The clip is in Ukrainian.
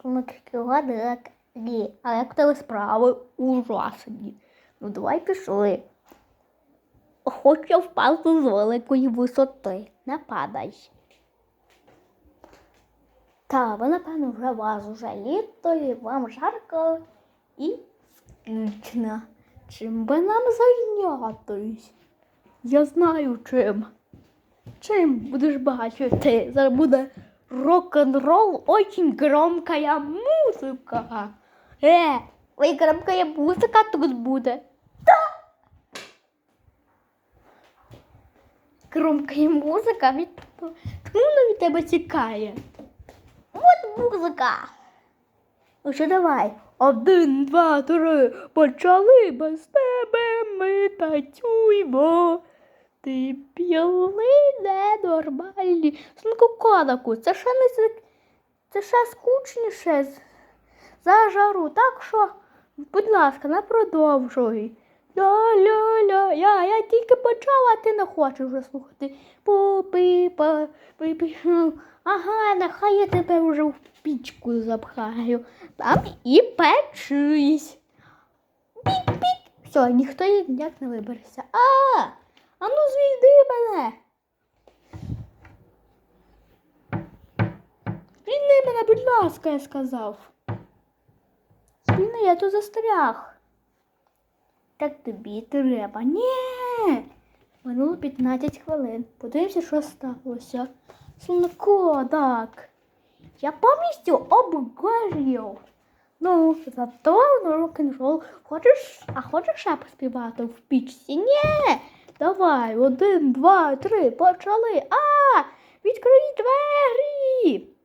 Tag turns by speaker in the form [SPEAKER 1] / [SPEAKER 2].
[SPEAKER 1] Слонок Ні, а як тебе справи ужасні. Ну давай пішли. Хочу впасти з великої висоти. Не падай. Та, ви, напевно, вже вас вже літо, і вам жарко і скучно. Чим би нам зайнятись? Я знаю чим. Чим будеш бачити? Зараз буде рок-н-рол, очень громкая музика. Е, ой, громкая музика тут буде. Та. Громкая від тому вона від тебе тікає. От музика. Ну що давай? Один, два, три, почали без тебе ми танцюємо. Ти піли ненормальні. Синку кодаку, це ще не це ще скучніше за жару. Так що, будь ласка, не продовжуй. Ля-ля-ля, я, я тільки почала, а ти не хочеш вже слухати. Попи, па, пи, пи. Ага, нехай я тебе вже в пічку запхаю. Там і печись. Пік-пік. Все, ніхто ніяк не вибереться. А, а ну звійди мене. Звільни мене, будь ласка, я сказав. Звільни, я тут застряг. Так тобі треба. Ні. Минуло 15 хвилин. Подивимося, що сталося. Слонко, так. Я повністю обгорів. Ну, зато ну, рок-н-рол. Хочеш, а хочеш ще поспівати в пічці? Ні. Давай, один, два, три, почали. А! Відкрий двері.